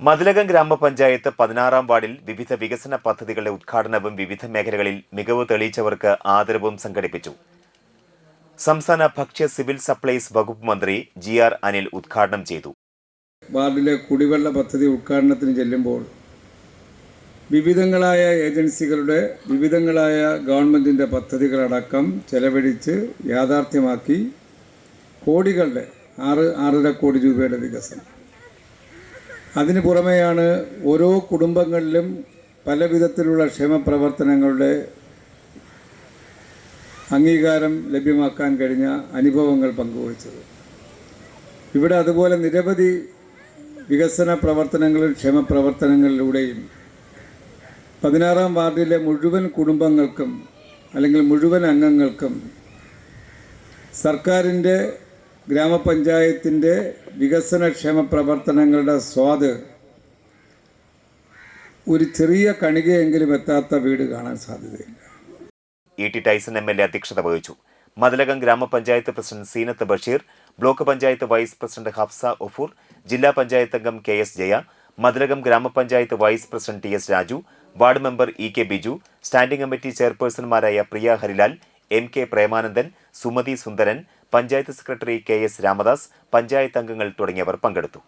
മതിലകം ഗ്രാമപഞ്ചായത്ത് പതിനാറാം വാർഡിൽ വിവിധ വികസന പദ്ധതികളുടെ ഉദ്ഘാടനവും വിവിധ മേഖലകളിൽ മികവ് തെളിയിച്ചവർക്ക് ആദരവും സംഘടിപ്പിച്ചു. സംസ്ഥാന ഭക്ഷ്യ സിവിൽ സപ്ലൈസ് വകുപ്പ് മന്ത്രി ജി ആർ അനിൽ ഉദ്ഘാടനം ചെയ്തു. വാർഡിലെ കുടിവെള്ള പദ്ധതി ഉദ്ഘാടനത്തിന് ചെല്ലുമ്പോൾ വിവിധങ്ങളായ ഏജൻസികളുടെ വിവിധങ്ങളായ ഗവൺമെന്റിന്റെ പദ്ധതികളടക്കം ചെലവഴിച്ച് യാഥാർത്ഥ്യമാക്കി കോടികളുടെ ആറ് ആറര കോടി രൂപയുടെ വികസനം. അതിന് പുറമെയാണ് ഓരോ കുടുംബങ്ങളിലും പല വിധത്തിലുള്ള ക്ഷേമപ്രവർത്തനങ്ങളുടെ അംഗീകാരം ലഭ്യമാക്കാൻ കഴിഞ്ഞ അനുഭവങ്ങൾ പങ്കുവച്ചത് ഇവിടെ അതുപോലെ നിരവധി വികസന പ്രവർത്തനങ്ങളും ക്ഷേമപ്രവർത്തനങ്ങളിലൂടെയും പതിനാറാം വാർഡിലെ മുഴുവൻ കുടുംബങ്ങൾക്കും അല്ലെങ്കിൽ മുഴുവൻ അംഗങ്ങൾക്കും സർക്കാരിന്റെ ഗ്രാമപഞ്ചായത്തിന്റെ വികസനക്ഷേമ പ്രവർത്തനങ്ങളുടെ സ്വാദ് ഒരു ചെറിയ കണികയെങ്കിലും എത്താത്ത വീട് കാണാൻ സാധ്യതയില്ല E T Tyson M L A അധ്യക്ഷത വഹിച്ചു. Mathilakam gramapanchayat president Seenath Basheer block panchayat vice president Hafsa Ofoor ജില്ലാ പഞ്ചായത്ത് അംഗം K S Jaya Mathilakam gramapanchayat vice president T S Raju ward member E K Biju standing committee ചെയർപേഴ്സൺമാരായ Priya Harilal M K Premanandan Sumathi Sundaran panchayat secretary K S Ramadas panchayat അംഗങ്ങൾ തുടങ്ങിയവർ പങ്കെടുത്തു.